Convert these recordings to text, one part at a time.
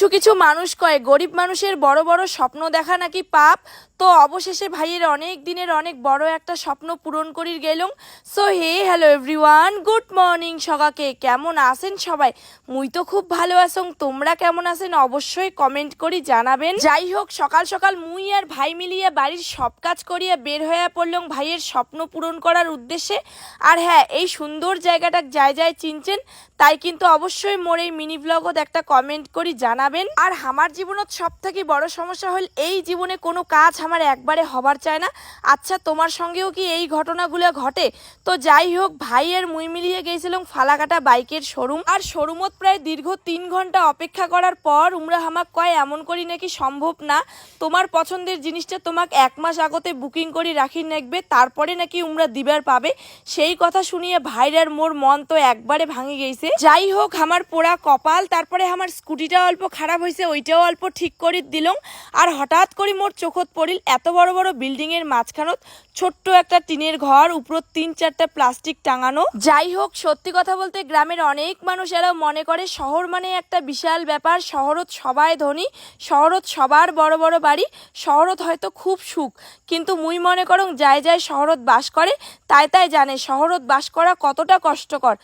কিছু কিছু মানুষ কয়, গরিব মানুষের বড় বড় স্বপ্ন দেখা নাকি পাপ? তো অবশেষে ভাইয়ের অনেক দিনের অনেক বড় একটা স্বপ্ন পূরণ করির গেলুম। So hey hello everyone good morning সকাকে কেমন আছেন সবাই? মুই তো খুব ভালো আছং, তোমরা কেমন আছেন অবশ্যই কমেন্ট করি জানাবেন। যাই হোক, সকাল সকাল মুই আর ভাই মিলিয়ে বাড়ির সব কাজ করিয়া বের হয়ে পড়লং ভাইয়ের স্বপ্ন পূরণ করার উদ্দেশ্যে। আর হ্যাঁ এই সুন্দর জায়গাটা যায় যায় চিনছেন তাই কিন্তু অবশ্যই মোর এই মিনি ব্লগত একটা কমেন্ট করি জানাবেন। আর আমার জীবনত সব থেকে বড় সমস্যা হল এই জীবনে কোনো কাজ আমার একবারে হবার চায় না। আচ্ছা তোমার সঙ্গেও কি এই ঘটনাগুলো ঘটে? তো যাই হোক, ভাইয়ের মুই মিলিয়ে গেছিলাম ফালাকাটা বাইকের শোরুম। আর শোরুমত প্রায় দীর্ঘ তিন ঘণ্টা অপেক্ষা করার পর উমরা হামাক কয়, এমন করি নাকি সম্ভব না? তোমার পছন্দের জিনিসটা তোমাকে এক মাস আগতে বুকিং করে রাখি রাখবে তারপরে নাকি উমরা দিবার পাবে। সেই কথা শুনিয়ে ভাইরার মোর মন তো একবারে ভাঙি গেছে যাই হোক, আমার পোড়া কপাল, তারপরে আমার স্কুটিটা অল্প খারাপ হয়েছে ওইটাও অল্প ঠিক করে দিলং আর হঠাৎ করে মোর চোখত পড়িল এত বড় বড় বিল্ডিং এর মাঝখানত ছোট্ট একটা টিনের ঘর উপর তিন চারটা প্লাস্টিক টাঙানো। যাই হোক, সত্যি কথা বলতে গ্রামের অনেক মানুষ এরাও মনে করে, শহর মানে একটা বিশাল ব্যাপার। শহরত সবাই ধনী, শহরত সবার বড় বড় বাড়ি, শহরত হয়তো খুব সুখ। কিন্তু মুই মনে করং যায় যায় শহরত বাস করে, তাই তাই জানে শহরত বাস করা কতটা কষ্টকর।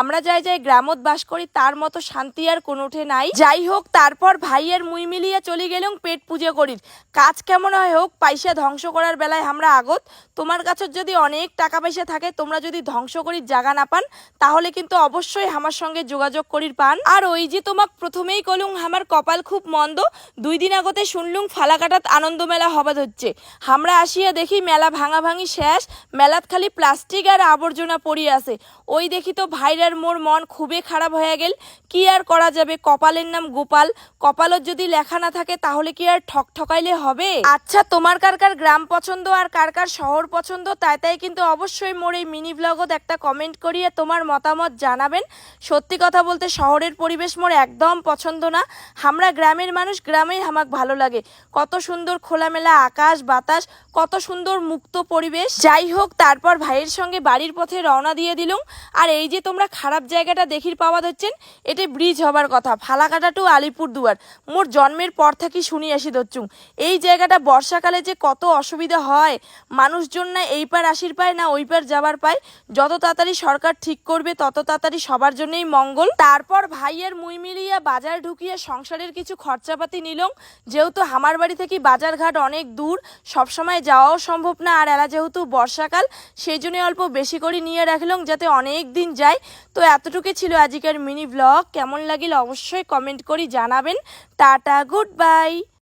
আমরা যাই যাই গ্রামত বাস করি, তার মতো শান্তি আর কোনোঠে নাই। যাই হোক তারপর ভাইয়ের মুই মিলিয়ে চলে গেলাম পেট পুজো করির কাজ কেমন হয় হোক, পয়সা ধ্বংস করার বেলায় আমরা আগত। তোমার কাছে যদি অনেক টাকা পয়সা থাকে, তোমরা যদি ধ্বংস করির জায়গা না পান, তাহলে কিন্তু অবশ্যই আমার সঙ্গে যোগাযোগ করির পান। আর ওই যে তোমাক প্রথমেই কলুং আমার কপাল খুব মন্দ। দুই দিন আগতে শুনলুম ফালাকাটাত আনন্দ মেলা হবাদ হচ্ছে আমরা আসিয়া দেখি মেলা ভাঙা ভাঙি শেষ, মেলাত খালি প্লাস্টিক আর আবর্জনা পড়িয়ে আছে। ওই দেখি তো ভাইরার মোর মন খুবই খারাপ হয়ে গেল। কি আর করা যাবে? কপালের নাম গোপাল। কপালত যদি লেখা না থাকে, তাহলে কি আর ঠক ঠকাইলে হবে? আচ্ছা তোমার কার কার গ্রাম পছন্দ আর কার কার শহর পছন্দ, তাই তাই কিন্তু অবশ্যই মোর এই মিনি ব্লগত একটা কমেন্ট করিয়ে তোমার মতামত জানাবেন। সত্যি কথা বলতে শহরের পরিবেশ মোর একদম পছন্দ না। আমরা গ্রামের মানুষ, গ্রামেই আমাক ভালো লাগে। কত সুন্দর খোলামেলা আকাশ, বাতাস, কত সুন্দর মুক্ত পরিবেশ। যাই হোক, তারপর ভাইয়ের সঙ্গে বাড়ির পথে রওনা দিয়ে দিলুম। আর এই যে তোমরা খারাপ জায়গাটা দেখির পাওয়া ধরছেন এটা ব্রিজ হবার কথা। ফালাকাটা টু আলিপুর দুয়ার। মোর জন্মের পর থাকি শুনি আসি ধরছুম এই জায়গাটা বর্ষাকালে যে কত অসুবিধা হয়, মানুষজন না এই পার আসির পায় না ওই পার যাবার পায়। যত তাড়াতাড়ি সরকার ঠিক করবে, তত তাড়াতাড়ি সবার জন্যই মঙ্গল। তারপর ভাইয়ের মুই মিলিয়ে বাজার ঢুকিয়ে সংসারের কিছু খরচাপাতি নিলং। যেহেতু আমার বাড়ি থেকে বাজারঘাট অনেক দূর, সবসময় যাওয়াও সম্ভব না। আর এলা যেহেতু বর্ষাকাল, সেই জন্য অল্প বেশি করে নিয়ে রাখলাম যাতে অনেক দিন যায়। তো এতটুকু ছিল আজকের মিনি ব্লগ। কেমন লাগিল অবশ্যই কমেন্ট করি জানাবেন। Tata goodbye.